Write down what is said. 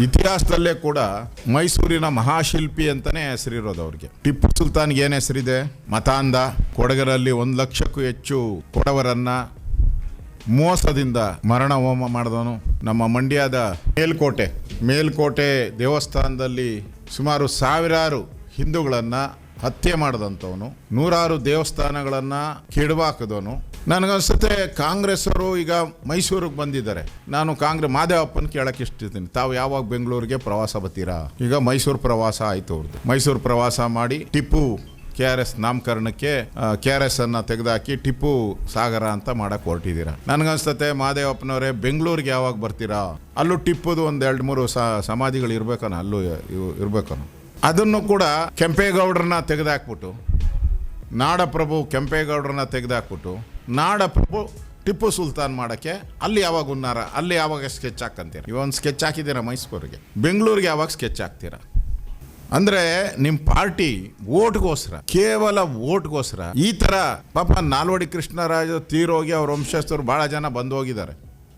ಇತಿಹಾಸದಲ್ಲೇ ಕೂಡ ಮೈಸೂರಿನ ಮಹಾಶಿಲ್ಪಿ ಅಂತಾನೆ ಹೆಸರಿರೋದು ಅವ್ರಿಗೆ. ಟಿಪ್ಪು ಸುಲ್ತಾನ್ಗೆ ಏನ್ ಹೆಸರಿದೆ? ಮತಾಂಧ, ಕೊಡಗರಲ್ಲಿ ಒಂದು ಲಕ್ಷಕ್ಕೂ ಹೆಚ್ಚು ಕೊಡವರನ್ನ ಮೋಸದಿಂದ ಮರಣ ಹೋಮ ಮಾಡಿದವನು ನಮ್ಮ ಮಂಡ್ಯದ ಮೇಲ್ಕೋಟೆ. ಮೇಲ್ಕೋಟೆ ದೇವಸ್ಥಾನದಲ್ಲಿ ಸುಮಾರು ಸಾವಿರಾರು ಹಿಂದೂಗಳನ್ನ ಹತ್ಯೆ ಮಾಡಿದಂಥವನು, ನೂರಾರು ದೇವಸ್ಥಾನಗಳನ್ನ ಕೆಡವಾಕದವನು. ನನಗನ್ಸುತ್ತೆ ಕಾಂಗ್ರೆಸ್ ಅವರು ಈಗ ಮೈಸೂರಿಗೆ ಬಂದಿದ್ದಾರೆ. ನಾನು ಕಾಂಗ್ರೆಸ್ ಮಾದೇವಪ್ಪನ ಕೇಳಕ್ಕೆ ಇಷ್ಟಿದ್ದೀನಿ ತಾವು ಯಾವಾಗ ಬೆಂಗಳೂರಿಗೆ ಪ್ರವಾಸ ಬರ್ತೀರಾ? ಈಗ ಮೈಸೂರು ಪ್ರವಾಸ ಆಯ್ತು ಅವ್ರದ್ದು ಮೈಸೂರು ಪ್ರವಾಸ ಮಾಡಿ ಟಿಪ್ಪು ಕೆ ಆರ್ ಎಸ್ ನಾಮಕರಣಕ್ಕೆ ಕೆ ಆರ್ ಎಸ್ ಅನ್ನ ತೆಗೆದಾಕಿ ಟಿಪ್ಪು ಸಾಗರ ಅಂತ ಮಾಡಕ್ ಹೊರಟಿದ್ದೀರಾ? ನನಗನ್ಸ್ತತೆ ಮಾದೇವಪ್ಪನವರೇ, ಬೆಂಗಳೂರಿಗೆ ಯಾವಾಗ ಬರ್ತೀರಾ? ಅಲ್ಲೂ ಟಿಪ್ಪುದು ಒಂದು ಎರಡು ಮೂರು ಸಮಾಧಿಗಳು ಇರ್ಬೇಕನ? ಅಲ್ಲೂ ಇರ್ಬೇಕನ? ಅದನ್ನು ಕೂಡ ಕೆಂಪೇಗೌಡರನ್ನ ತೆಗೆದಾಕ್ಬಿಟ್ಟು, ನಾಡಪ್ರಭು ಕೆಂಪೇಗೌಡರನ್ನ ತೆಗೆದಾಕ್ಬಿಟ್ಟು, ನಾಡಪ್ರಭು ಟಿಪ್ಪು ಸುಲ್ತಾನ್ ಮಾಡೋಕ್ಕೆ ಅಲ್ಲಿ ಯಾವಾಗ ಉನ್ನಾರ ಅಲ್ಲಿ ಯಾವಾಗ ಸ್ಕೆಚ್ ಹಾಕಂತೀರ ಇವೊಂದು ಸ್ಕೆಚ್ ಹಾಕಿದ್ದೀರಾ ಮೈಸೂರಿಗೆ? ಬೆಂಗಳೂರಿಗೆ ಯಾವಾಗ ಸ್ಕೆಚ್ ಹಾಕ್ತೀರಾ? ಅಂದರೆ ನಿಮ್ಮ ಪಾರ್ಟಿ ಓಟ್ಗೋಸ್ಕರ, ಕೇವಲ ಓಟ್ಗೋಸ್ಕರ ಈ ಥರ ಪಾಪ ನಾಲ್ವಡಿ ಕೃಷ್ಣರಾಜ ತೀರೋಗಿ ಅವ್ರ ವಂಶಸ್ಥರು ಭಾಳ ಜನ ಬಂದು ಹೋಗಿದ್ದಾರೆ.